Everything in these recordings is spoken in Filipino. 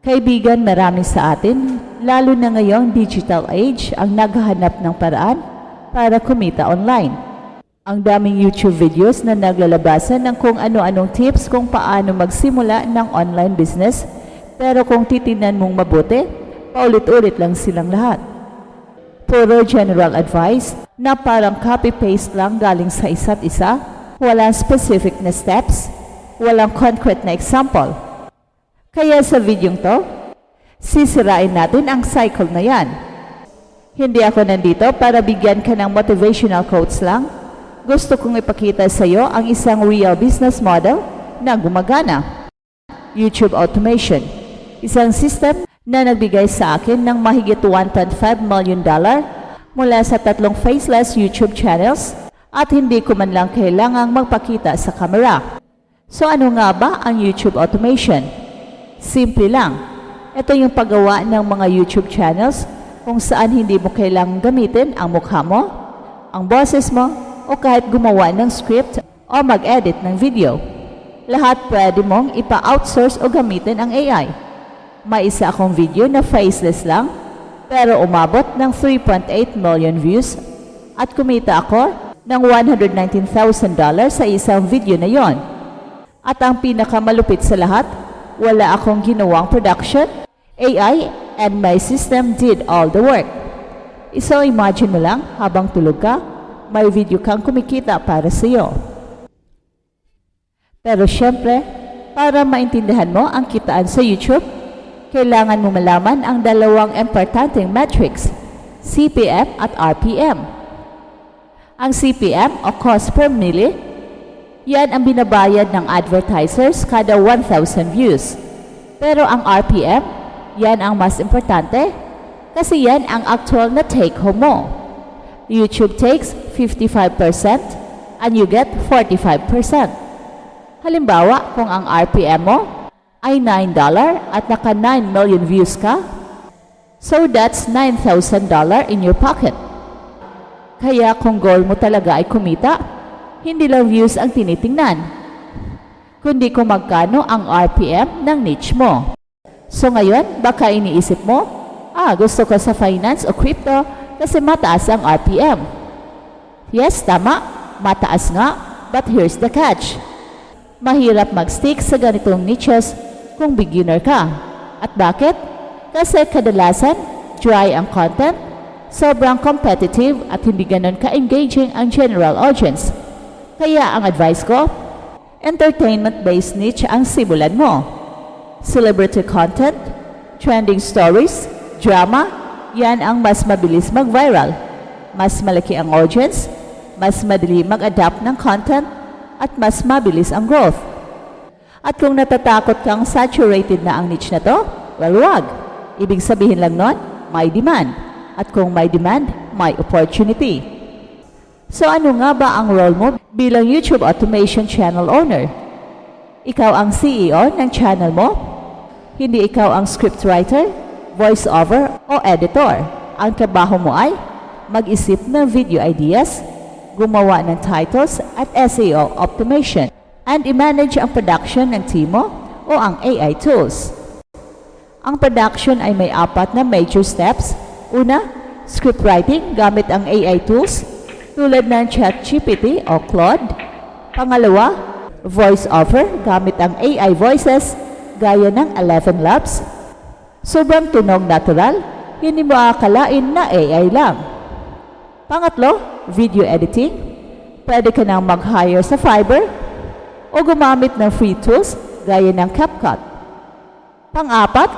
Kaibigan, marami sa atin, lalo na ngayong digital age, ang naghahanap ng paraan para kumita online. Ang daming YouTube videos na naglalabasan ng kung ano-anong tips kung paano magsimula ng online business, pero kung titinan mong mabuti, paulit-ulit lang silang lahat. Puro general advice na parang copy-paste lang galing sa isa't isa, walang specific na steps, walang concrete na example. Kaya sa videong to, sisirain natin ang cycle na yan. Hindi ako nandito para bigyan ka ng motivational quotes lang. Gusto kong ipakita sa iyo ang isang real business model na gumagana. YouTube Automation. Isang system na nagbigay sa akin ng mahigit 1.5 million dollar mula sa tatlong faceless YouTube channels at hindi ko man lang kailangang magpakita sa kamera. So ano nga ba ang YouTube Automation? Simple lang. Ito yung paggawa ng mga YouTube channels kung saan hindi mo kailangang gamitin ang mukha mo, ang boses mo, o kahit gumawa ng script o mag-edit ng video. Lahat pwede mong ipa-outsource o gamitin ang AI. May isa akong video na faceless lang, pero umabot ng 3.8 million views at kumita ako ng $119,000 sa isang video na yon. At ang pinakamalupit sa lahat, wala akong ginawang production, AI, and my system did all the work. So imagine mo lang, habang tulog ka, may video kang kumikita para sa iyo. Pero syempre, para maintindihan mo ang kitaan sa YouTube, kailangan mo malaman ang dalawang importanteng metrics, CPM at RPM. Ang CPM o cost per milli, yan ang binabayad ng advertisers kada 1,000 views. Pero ang RPM, yan ang mas importante kasi yan ang actual na take home mo. YouTube takes 55% and you get 45%. Halimbawa, kung ang RPM mo ay $9 at naka 9 million views ka, so that's $9,000 in your pocket. Kaya kung goal mo talaga ay kumita, hindi lang views ang tinitingnan, kundi kung magkano ang RPM ng niche mo. So ngayon, baka iniisip mo, ah, gusto ko sa finance o crypto kasi mataas ang RPM. Yes, tama, mataas nga, but here's the catch. Mahirap mag-stick sa ganitong niches kung beginner ka. At bakit? Kasi kadalasan, dry ang content, sobrang competitive at hindi ganun ka-engaging ang general audience. Kaya ang advice ko, entertainment-based niche ang simulan mo. Celebrity content, trending stories, drama, yan ang mas mabilis mag-viral. Mas malaki ang audience, mas madali mag-adapt ng content, at mas mabilis ang growth. At kung natatakot kang saturated na ang niche na to, well, wag. Ibig sabihin lang nun, may demand. At kung may demand, may opportunity. So ano nga ba ang role mo bilang YouTube Automation Channel Owner? Ikaw ang CEO ng channel mo? Hindi ikaw ang scriptwriter, voiceover o editor. Ang trabaho mo ay mag-isip ng video ideas, gumawa ng titles at SEO optimization, and i-manage ang production ng team mo o ang AI tools. Ang production ay may apat na major steps. Una, script writing gamit ang AI tools tulad ng ChatGPT o Claude. Pangalawa, voice-over gamit ang AI voices gaya ng 11 Labs. Sobrang tunog natural, hindi mo akalain na AI lang. Pangatlo, video editing. Pwede ka nang mag-hire sa Fiverr o gumamit ng free tools gaya ng CapCut. Pang-apat,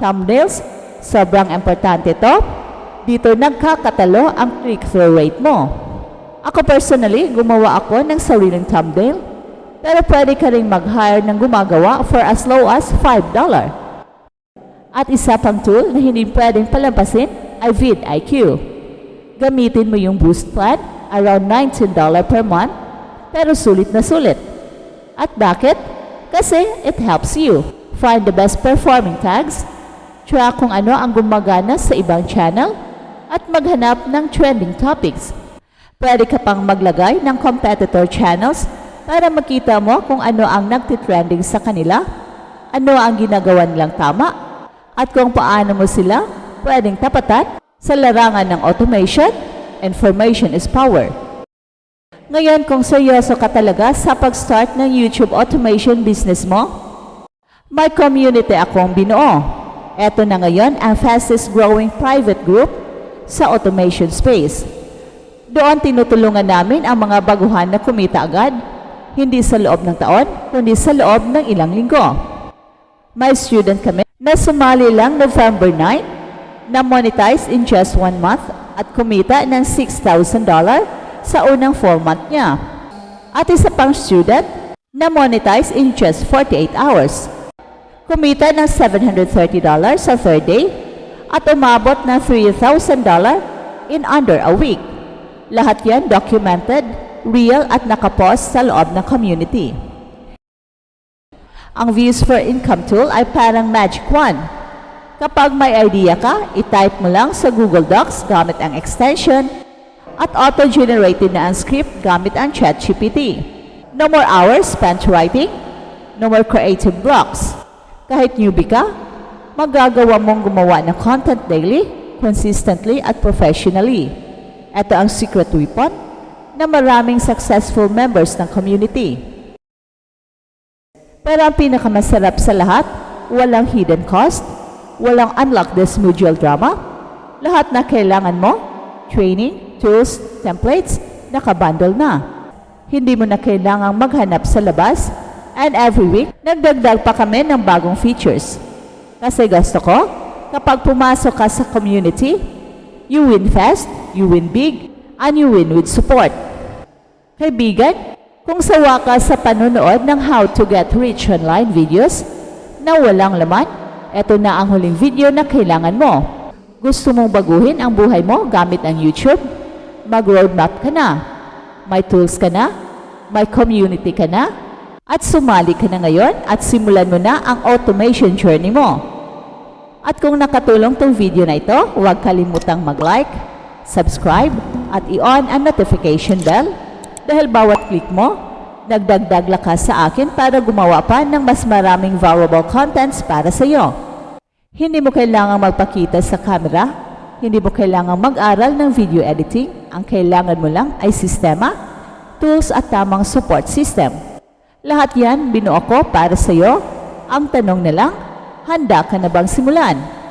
thumbnails. Sobrang importante to. Dito nagkakatalo ang click-through rate mo. Ako personally, gumawa ako ng sariling thumbnail. Pero pwede ka rin mag-hire ng gumagawa for as low as $5. At isa pang tool na hindi pwedeng palampasin ay vidIQ. Gamitin mo yung boost plan, around $19 per month, pero sulit na sulit. At bakit? Kasi it helps you find the best performing tags, track kung ano ang gumagana sa ibang channel, at maghanap ng trending topics. Pwede ka pang maglagay ng competitor channels para makita mo kung ano ang nagtitrending sa kanila, ano ang ginagawa nilang tama, at kung paano mo sila pwedeng tapatan sa larangan ng automation, information is power. Ngayon, kung seryoso ka talaga sa pag-start ng YouTube automation business mo, may community akong binuo. Ito na ngayon ang fastest growing private group sa automation space. Doon tinutulungan namin ang mga baguhan na kumita agad, hindi sa loob ng taon, kundi sa loob ng ilang linggo. May student kami na sumali lang November 9 na monetize in just one month at kumita ng $6,000 sa unang 4 month niya. At isa pang student na monetize in just 48 hours. Kumita ng $730 sa third day at umabot ng $3,000 in under a week. Lahat yan documented, real at nakapost sa loob ng community. Ang Views for Income tool ay parang magic wand. Kapag may idea ka, itype mo lang sa Google Docs gamit ang extension at auto-generated na ang script gamit ang ChatGPT. No more hours spent writing, no more creative blocks. Kahit newbie ka, magagawa mong gumawa ng content daily, consistently at professionally. Ito ang secret weapon na maraming successful members ng community. Pero ang pinakamasarap sa lahat, walang hidden cost, walang unlock this module drama. Lahat na kailangan mo, training, tools, templates, nakabundle na. Hindi mo na kailangang maghanap sa labas and every week, nagdagdag pa kami ng bagong features. Kasi gusto ko, kapag pumasok ka sa community, you win fast, you win big, and you win with support. Kaibigan, kung sawa ka sa panonood ng How to Get Rich Online videos na walang laman, eto na ang huling video na kailangan mo. Gusto mong baguhin ang buhay mo gamit ang YouTube? Mag-roadmap ka na. May tools ka na? May community ka na? At sumali ka na ngayon at simulan mo na ang automation journey mo. At kung nakatulong tong video na ito, huwag kalimutang mag-like, subscribe, at i-on ang notification bell dahil bawat click mo, nagdagdag lakas sa akin para gumawa pa ng mas maraming valuable contents para sa iyo. Hindi mo kailangang magpakita sa camera, hindi mo kailangang mag-aral ng video editing, ang kailangan mo lang ay sistema, tools at tamang support system. Lahat yan binuo ko para sa iyo. Ang tanong na lang, handa ka na bang simulan?